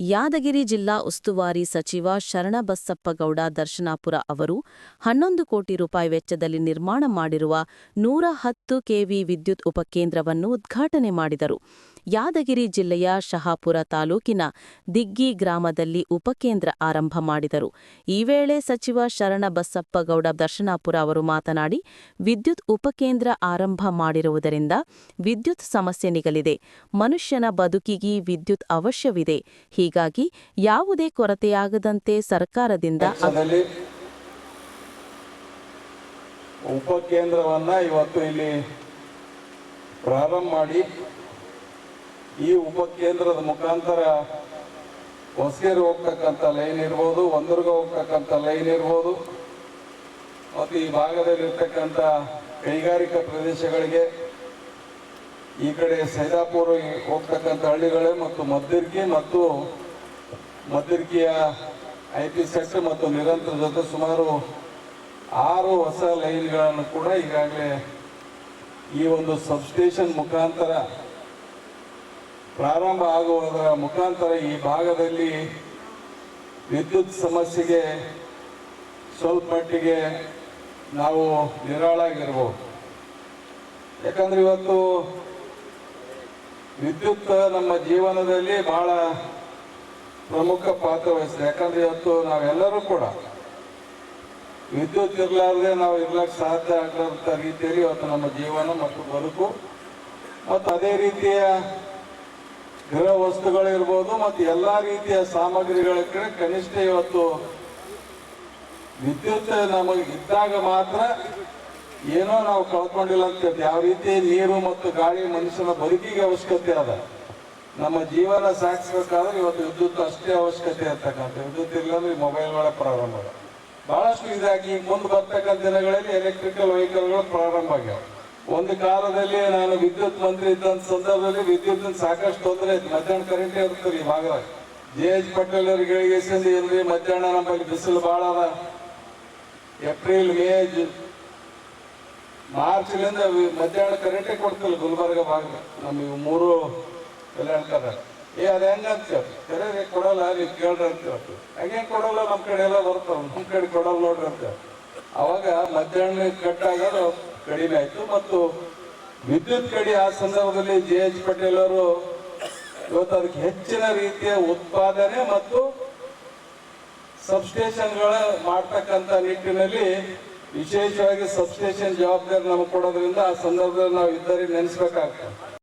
ಯಾದಗಿರಿ ಜಿಲ್ಲಾ ಉಸ್ತುವಾರಿ ಸಚಿವ ಶರಣಬಸಪ್ಪಗೌಡ ದರ್ಶನಾಪುರ ಅವರು ಹನ್ನೊಂದು ಕೋಟಿ ರೂಪಾಯಿ ವೆಚ್ಚದಲ್ಲಿ ನಿರ್ಮಾಣ ಮಾಡಿರುವ ನೂರ ಹತ್ತು ಕೆವಿ ವಿದ್ಯುತ್ ಉಪಕೇಂದ್ರವನ್ನು ಉದ್ಘಾಟನೆ ಮಾಡಿದರು. ಯಾದಗಿರಿ ಜಿಲ್ಲೆಯ ಶಹಾಪುರ ತಾಲೂಕಿನ ದಿಗ್ಗಿ ಗ್ರಾಮದಲ್ಲಿ ಉಪಕೇಂದ್ರ ಆರಂಭ ಮಾಡಿದರು. ಈ ವೇಳೆ ಸಚಿವ ಶರಣಬಸಪ್ಪಗೌಡ ದರ್ಶನಾಪುರ ಅವರು ಮಾತನಾಡಿ, ವಿದ್ಯುತ್ ಉಪಕೇಂದ್ರ ಆರಂಭ ಮಾಡಿರುವುದರಿಂದ ವಿದ್ಯುತ್ ಸಮಸ್ಯೆ ನಿಗಲಿದೆ. ಮನುಷ್ಯನ ಬದುಕಿಗೆ ವಿದ್ಯುತ್ ಅವಶ್ಯವಿದೆ. ಹೀಗಾಗಿ ಯಾವುದೇ ಕೊರತೆಯಾಗದಂತೆ ಸರ್ಕಾರದಿಂದ ಉಪ ಕೇಂದ್ರವನ್ನ ಉಪಕೇಂದ್ರವನ್ನ ಇವತ್ತು ಇಲ್ಲಿ ಪ್ರಾರಂಭ ಮಾಡಿ ಈ ಉಪಕೇಂದ್ರದ ಮುಖಾಂತರ ಹೊಸಗೇರಿ ಹೋಗ್ತಕ್ಕಂಥ ಲೈನ್ ಇರ್ಬೋದು, ಒಂದರ್ಗ ಹೋಗ್ತಕ್ಕಂಥ ಲೈನ್ ಇರ್ಬೋದು, ಮತ್ತು ಈ ಭಾಗದಲ್ಲಿರ್ತಕ್ಕಂಥ ಕೈಗಾರಿಕಾ ಪ್ರದೇಶಗಳಿಗೆ ಈ ಕಡೆ ಸೈದಾಪುರ ಹೋಗ್ತಕ್ಕಂಥ ಹಳ್ಳಿಗಳೇ ಮತ್ತು ಮದ್ದಿರ್ಗಿ ಮತ್ತು ಮದ್ದಿರ್ಕಿಯ ಐ ಟಿ ಸೆಕ್ಟರ್ ಮತ್ತು ನಿರಂತರ ಜೊತೆ ಸುಮಾರು ಆರು ಹೊಸ ಲೈನ್ಗಳನ್ನು ಕೂಡ ಈಗಾಗಲೇ ಈ ಒಂದು ಸಬ್ಸ್ಟೇಷನ್ ಮುಖಾಂತರ ಪ್ರಾರಂಭ ಆಗುವುದರ ಮುಖಾಂತರ ಈ ಭಾಗದಲ್ಲಿ ವಿದ್ಯುತ್ ಸಮಸ್ಯೆಗೆ ಸ್ವಲ್ಪ ಮಟ್ಟಿಗೆ ನಾವು ನಿರಾಳಾಗಿರ್ಬೋದು ಯಾಕಂದ್ರೆ ಇವತ್ತು ವಿದ್ಯುತ್ ನಮ್ಮ ಜೀವನದಲ್ಲಿ ಬಹಳ ಪ್ರಮುಖ ಪಾತ್ರ ವಹಿಸಿದೆ. ಯಾಕಂದ್ರೆ ಇವತ್ತು ನಾವೆಲ್ಲರೂ ಕೂಡ ವಿದ್ಯುತ್ ಇರಲಾರ್ದೆ ನಾವು ಇರ್ಲಕ್ಕೆ ಸಾಧ್ಯ ಆಗದಂಥ ರೀತಿಯಲ್ಲಿ ಇವತ್ತು ನಮ್ಮ ಜೀವನ ಮತ್ತು ಬದುಕು ಮತ್ತು ಅದೇ ರೀತಿಯ ಗೃಹ ವಸ್ತುಗಳಿರ್ಬೋದು ಮತ್ತು ಎಲ್ಲ ರೀತಿಯ ಸಾಮಗ್ರಿಗಳ ಕಡೆ ಕನಿಷ್ಠ ಇವತ್ತು ವಿದ್ಯುತ್ ನಮಗೆ ಇದ್ದಾಗ ಮಾತ್ರ ಏನೋ ನಾವು ಕಳ್ಕೊಂಡಿಲ್ಲ ಅಂತ ಯಾವ ರೀತಿ ನೀರು ಮತ್ತು ಗಾಳಿ ಮನುಷ್ಯನ ಬದುಕಿಗೆ ಅವಶ್ಯಕತೆ ಅದ. ನಮ್ಮ ಜೀವನ ಸಾಗಿಸ್ಬೇಕಾದ್ರೆ ಇವತ್ತು ವಿದ್ಯುತ್ ಅಷ್ಟೇ ಅವಶ್ಯಕತೆ ಇರ್ತಕ್ಕಂಥ ವಿದ್ಯುತ್ ಇಲ್ಲಾಂದ್ರೆ ಮೊಬೈಲ್ ಒಳಗೆ ಪ್ರಾರಂಭ. ಬಹಳಷ್ಟು ಇದಾಗಿ ಮುಂದೆ ಬರ್ತಕ್ಕಂಥ ದಿನಗಳಲ್ಲಿ ಎಲೆಕ್ಟ್ರಿಕಲ್ ವೆಹಿಕಲ್ಗಳು ಪ್ರಾರಂಭ ಆಗ್ಯಾವ. ಒಂದು ಕಾಲದಲ್ಲಿ ನಾನು ವಿದ್ಯುತ್ ಮಂತ್ರಿ ಇದ್ದಂತ ಸಂದರ್ಭದಲ್ಲಿ ವಿದ್ಯುತ್ ಸಾಕಷ್ಟು ತೊಂದರೆ ಇತ್ತು ಮಧ್ಯಾಹ್ನ ಕರೆಂಟ್ ಇರ್ತದೆ ಈ ಭಾಗದಾಗ. ಜೆ ಎಚ್ ಪಟೇಲ್ ಅವ್ರಿಗೆ ಇಲ್ರಿ ಮಧ್ಯಾಹ್ನ ನಮ್ಮಲ್ಲಿ ಬಿಸಿಲು ಭಾಳ ಅದ. ಏಪ್ರಿಲ್, ಮೇ ಜೂನ್ ಮಾರ್ಚ್ಲಿಂದ ಮಧ್ಯಾಹ್ನ ಕರೆಂಟೇ ಕೊಡ್ತಿಲ್ಲ ಗುಲ್ಬರ್ಗ ಭಾಗ ಇವು ಮೂರು ಕಲ್ಯಾಣ ಏ, ಅದು ಹೆಂಗ ಅಂತ? ಹೇಳ್ತೀವಿ ಕರೆ ರೀ ಕೊಡಲ್ಲ ನೀವು ಕೇಳ್ರಿ ಅಂತ ಹೇಳ್ತೀವಿ ಹಂಗೇನ್ ಕೊಡಲ್ಲ ನಮ್ಮ ಕಡೆ ಎಲ್ಲ ಬರ್ತಾವ. ನಮ್ಮ ಕಡೆ ಕೊಡಲ್ಲ ನೋಡ್ರಿ ಅಂತ. ಅವಾಗ ಮಧ್ಯಾಹ್ನ ಕಟ್ಟಾಗೋದು ಕಡಿಮೆ ಆಯ್ತು. ಮತ್ತು ವಿದ್ಯುತ್ ಕಡಿ ಆ ಸಂದರ್ಭದಲ್ಲಿ ಜೆ ಎಚ್ ಪಟೇಲ್ ಅವರು ಇವತ್ತು ಅದಕ್ಕೆ ಹೆಚ್ಚಿನ ರೀತಿಯ ಉತ್ಪಾದನೆ ಮತ್ತು ಸಬ್ಸ್ಟೇಷನ್ಗಳ ಮಾಡ್ತಕ್ಕಂಥ ನಿಟ್ಟಿನಲ್ಲಿ ವಿಶೇಷವಾಗಿ ಸಬ್ಸ್ಟೇಷನ್ ಜವಾಬ್ದಾರಿ ನಮಗೆ ಕೊಡೋದ್ರಿಂದ ಆ ಸಂದರ್ಭದಲ್ಲಿ ನಾವು ಇದ್ದರೆ ನೆನೆಸ್ಬೇಕಾಗ್ತದೆ.